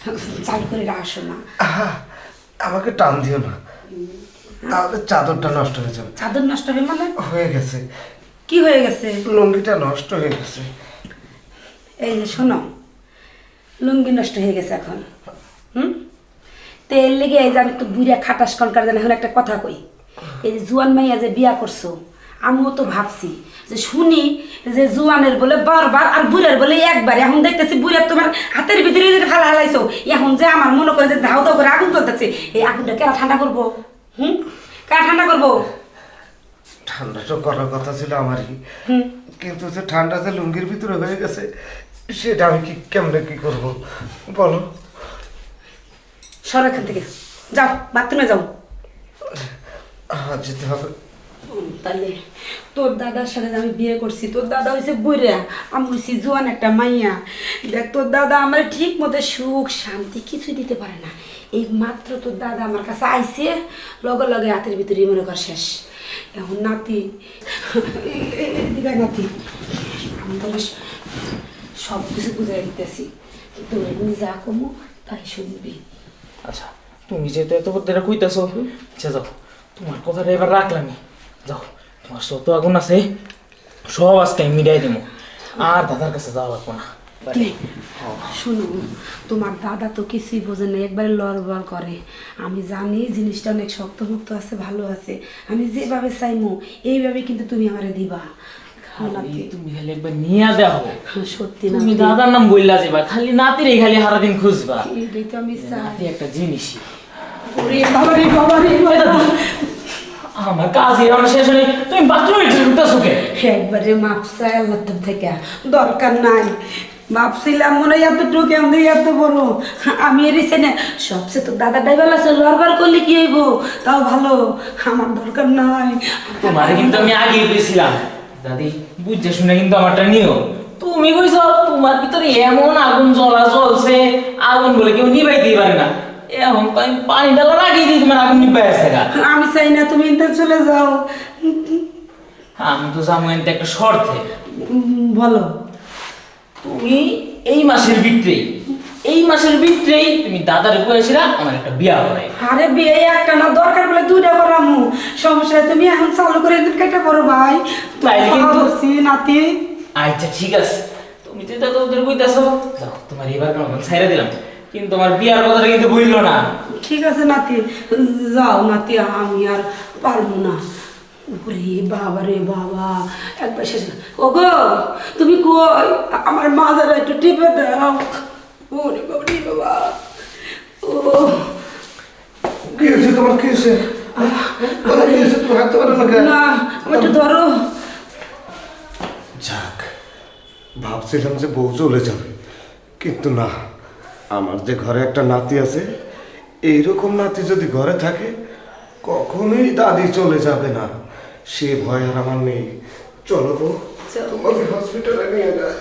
চালু করে আসো না। আমাকে টান দিও না। তাহলে চাদরটা নষ্ট হয়ে যাবে। চাদর নষ্ট হয়ে মানে? হয়ে গেছে। কি হয়ে গেছে? লুঙ্গিটা নষ্ট হয়ে গেছে। এই যে শোনো লুঙ্গি নষ্ট হয়ে গেছে এখন। হুম? তেল লেগে এই যে আমি তো বুড়া খাটাস কনকার জানি এখন একটা কথা কই। এই যে জুয়ান মাইয়া যে বিয়া করছ আমিও তো ভাবছি যে শুনি যে জুয়ানের বলে বারবার আর বুড়ার বলে একবার। এখন দেখতেছি বুড়ার তোমার হাতের ভিতরে যে ফালা হালাইছো। এখন যে আমার মনে করে যে ধাও ধাও করে আগুন চলতেছে এই আগুনটা কেন ঠান্ডা করব? হুম? কেন ঠান্ডা করব? ঠান্ডাটা করার কথা ছিল আমারই। হুম। কিন্তু যে ঠান্ডা যে লুঙ্গির ভিতরে হয়ে গেছে সেটা আমি কি কেমনে কি করব? বলো। সর এখান থেকে। যাও বাথরুমে যাও। যেতে হবে। তাহলে তোর দাদার সাথে আমি বিয়ে করছি, তোর দাদা হয়েছে বইরা আমি হয়েছি জোয়ান একটা মাইয়া। দেখ, তোর দাদা আমার ঠিক মতো সুখ শান্তি কিছুই দিতে পারে না। এই মাত্র তোর দাদা আমার কাছে আইসে লগে লগে হাতের ভিতরে মনে কর শেষ। এখন নাতি নাতি। আমি তোর সব কিছু বুঝাই দিতেছি। তোর এমনি যা কমো, তাই শুনবি। আচ্ছা তুমি যেহেতু এত ধরে কইতাছো আচ্ছা যাও। তোমার কথাটা এবার রাখলামই। যাও তোমার যত আগুন আছে। সব আজকে আমি মিটাই দেবো আর দাদার কাছে যাওয়া লাগবো না? তোমার দাদা তো কিছুই বোঝে না একবারে লড়বড় করে। আমি জানি জিনিসটা অনেক শক্তমুক্ত আছে ভালো আছে। আমি যেভাবে চাইমো এইভাবে কিন্তু তুমি আমারে দিবা। তুমি খালি একবার নিয়ে হ্যাঁ, সত্যি না তুমি দাদার নাম বললা যাবা খালি নাতিরে খালি সারাদিন খুঁজবা। আমি একটা জিনিস ওরে বাবা রে বাবা। রে বাবা। আমার কাজ এরকম শেষ হলে তুমি বাথরুমে ঢুকতেছো কে? একবারে মাপ চাই আল্লাহ থেকে দরকার নাই। ভাবছিলাম মনে হয় এতটুকু আমি এত বড়। আমি এরিছে না সবচেয়ে তো দাদা ড্রাইভার আছে লড়বার করলে কি হইব? তাও ভালো আমার দরকার নাই। তোমার কিন্তু আমি আগেই কইছিলাম দাদি বুঝছে শুনে কিন্তু আমারটা নিও। তুমি কইছ তোমার ভিতরে এমন আগুন জ্বলা জ্বলছে আগুন বলে কেউ নিবাইতেই পারে না। এখন তো আমি পানি তোমার আগুন নিবাই আসছে আমি চাই না তুমি চলে যাও। আমি তো যাব এনতে একটা শর্তে। বলো। তুমি এই মাসের ভিতরেই এই মাসের ভিতরেই তুমি দাদার বয়সীরা আমার একটা বিয়া করে আরে বিয়ে একটা না দরকার বলে দুইটা করামু। সমস্যা তুমি এখন চালু করে দিন কেটে পড়ো ভাই। তাইলে কিন্তু- নাতি। আচ্ছা ঠিক আছে। তুমি যেটা তো ওদের কইতাছো যাও তোমার এবার কেমন? ছাইরা দিলাম। কিন্তু আমার বিয়ার কথাটা কিন্তু বলল না। ঠিক আছে নাতি যাও নাতি আমি আর পারব না। ওরে বাবা রে বাবা একবার শেষ ওগো তুমি কই? আমার মাজারা একটু টিপে দাও। ওরে বাবা রে বাবা। ও। কি হয়েছে তোমার? কি হয়েছে? ধরো। যাক ভাবছিলাম যে বউ চলে যাবে কিন্তু না। আমার যে ঘরে একটা নাতি আছে এইরকম নাতি যদি ঘরে থাকে কখনোই দাদি চলে যাবে না। সে ভয় আর আমার নেই। চলো। তোমাকে হসপিটালে নিয়ে যায়